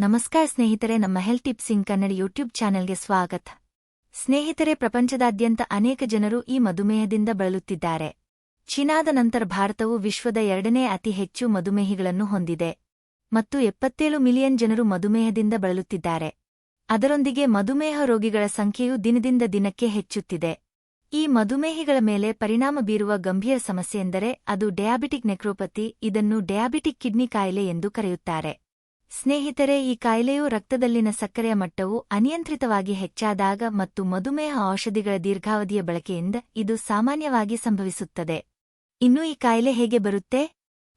ನಮಸ್ಕಾರ ಸ್ನೇಹಿತರೆ, ನಮ್ಮ health tips in Kannada YouTube ಚಾನೆಲ್ಗೆ ಸ್ವಾಗತ. ಸ್ನೇಹಿತರೆ, ಪ್ರಪಂಚದಾದ್ಯಂತ ಅನೇಕ ಜನರು ಈ ಮಧುಮೇಹದಿಂದ ಬಳಲುತ್ತಿದ್ದಾರೆ. ಚೀನಾದ ನಂತರ ಭಾರತವು ವಿಶ್ವದ ಎರಡನೇ ಅತಿ ಹೆಚ್ಚು ಮಧುಮೇಹಿಗಳನ್ನು ಹೊಂದಿದೆ. ಮತ್ತು ಎಪ್ಪತ್ತೇಳು ಮಿಲಿಯನ್ ಜನರು ಮಧುಮೇಹದಿಂದ ಬಳಲುತ್ತಿದ್ದಾರೆ. ಅದರೊಂದಿಗೆ ಮಧುಮೇಹ ರೋಗಿಗಳ ಸಂಖ್ಯೆಯು ದಿನದಿಂದ ದಿನಕ್ಕೆ ಹೆಚ್ಚುತ್ತಿದೆ. ಈ ಮಧುಮೇಹಿಗಳ ಮೇಲೆ ಪರಿಣಾಮ ಬೀರುವ ಗಂಭೀರ ಸಮಸ್ಯೆಯೆಂದರೆ ಅದು ಡಯಾಬಿಟಿಕ್ ನೆಕ್ರೋಪತಿ ಇದನ್ನು ಡಯಾಬಿಟಿಕ್ ಕಿಡ್ನಿ ಕಾಯಿಲೆ ಎಂದು ಕರೆಯುತ್ತಾರೆ. ಸ್ನೇಹಿತರೆ, ಈ ಕಾಯಿಲೆಯು ರಕ್ತದಲ್ಲಿನ ಸಕ್ಕರೆಯ ಮಟ್ಟವು ಅನಿಯಂತ್ರಿತವಾಗಿ ಹೆಚ್ಚಾದಾಗ ಮತ್ತು ಮಧುಮೇಹ ಔಷಧಿಗಳ ದೀರ್ಘಾವಧಿಯ ಬಳಕೆಯಿಂದ ಇದು ಸಾಮಾನ್ಯವಾಗಿ ಸಂಭವಿಸುತ್ತದೆ. ಇನ್ನು ಈ ಕಾಯಿಲೆ ಹೇಗೆ ಬರುತ್ತೆ?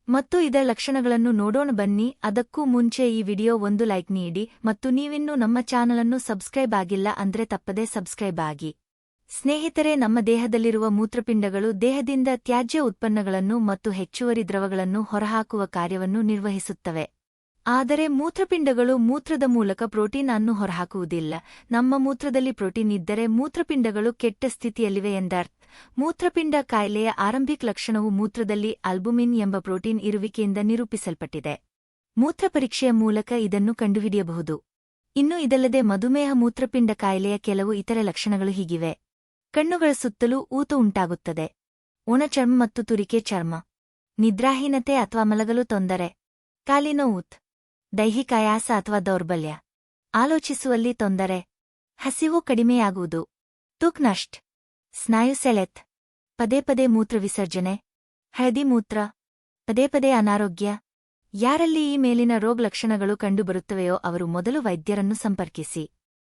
ಮತ್ತು ಇದರ ಲಕ್ಷಣಗಳನ್ನು ನೋಡೋಣ ಬನ್ನಿ. ಅದಕ್ಕೂ ಮುಂಚೆ ಈ ವಿಡಿಯೋ ಒಂದು ಲೈಕ್ ನೀಡಿ ಮತ್ತು ನೀವಿನ್ನೂ ನಮ್ಮ ಚಾನಲನ್ನು ಸಬ್ಸ್ಕ್ರೈಬ್ ಆಗಿಲ್ಲ ಅಂದ್ರೆ ತಪ್ಪದೇ ಸಬ್ಸ್ಕ್ರೈಬ್ ಆಗಿ. ಸ್ನೇಹಿತರೆ, ನಮ್ಮ ದೇಹದಲ್ಲಿರುವ ಮೂತ್ರಪಿಂಡಗಳು ದೇಹದಿಂದ ತ್ಯಾಜ್ಯ ಉತ್ಪನ್ನಗಳನ್ನು ಮತ್ತು ಹೆಚ್ಚುವರಿ ದ್ರವಗಳನ್ನು ಹೊರಹಾಕುವ ಕಾರ್ಯವನ್ನು ನಿರ್ವಹಿಸುತ್ತವೆ. ಆದರೆ ಮೂತ್ರಪಿಂಡಗಳು ಮೂತ್ರದ ಮೂಲಕ ಪ್ರೋಟೀನ್ ಅನ್ನು ಹೊರಹಾಕುವುದಿಲ್ಲ. ನಮ್ಮ ಮೂತ್ರದಲ್ಲಿ ಪ್ರೋಟೀನ್ ಇದ್ದರೆ ಮೂತ್ರಪಿಂಡಗಳು ಕೆಟ್ಟ ಸ್ಥಿತಿಯಲ್ಲಿವೆ ಎಂದರ್ಥ. ಮೂತ್ರಪಿಂಡ ಕಾಯಿಲೆಯ ಆರಂಭಿಕ ಲಕ್ಷಣವು ಮೂತ್ರದಲ್ಲಿ ಆಲ್ಬುಮಿನ್ ಎಂಬ ಪ್ರೋಟೀನ್ ಇರುವಿಕೆಯಿಂದ ನಿರೂಪಿಸಲ್ಪಟ್ಟಿದೆ. ಮೂತ್ರಪರೀಕ್ಷೆಯ ಮೂಲಕ ಇದನ್ನು ಕಂಡುಹಿಡಿಯಬಹುದು. ಇನ್ನು ಇದಲ್ಲದೆ ಮಧುಮೇಹ ಮೂತ್ರಪಿಂಡ ಕಾಯಿಲೆಯ ಕೆಲವು ಇತರ ಲಕ್ಷಣಗಳು ಹೀಗಿವೆ. ಕಣ್ಣುಗಳ ಸುತ್ತಲೂ ಊತ ಉಂಟಾಗುತ್ತದೆ. ಒಣಚರ್ಮ ಮತ್ತು ತುರಿಕೆ ಚರ್ಮ. ನಿದ್ರಾಹೀನತೆ ಅಥವಾ ಮಲಗಲು ತೊಂದರೆ. ಕಾಲಿನ ಊತ್. ದೈಹಿಕ ಆಯಾಸ ಅಥವಾ ದೌರ್ಬಲ್ಯ. ಆಲೋಚಿಸುವಲ್ಲಿ ತೊಂದರೆ. ಹಸಿವು ಕಡಿಮೆಯಾಗುವುದು. ತೂಕ್ನಷ್ಟ್. ಸ್ನಾಯು ಸೆಳೆತ್. ಪದೇ ಪದೇ ಮೂತ್ರ ವಿಸರ್ಜನೆ. ಹಳದಿ ಮೂತ್ರ. ಪದೇ ಪದೇ ಅನಾರೋಗ್ಯ. ಯಾರಲ್ಲಿ ಈ ಮೇಲಿನ ರೋಗಲಕ್ಷಣಗಳು ಕಂಡುಬರುತ್ತವೆಯೋ ಅವರು ಮೊದಲು ವೈದ್ಯರನ್ನು ಸಂಪರ್ಕಿಸಿ.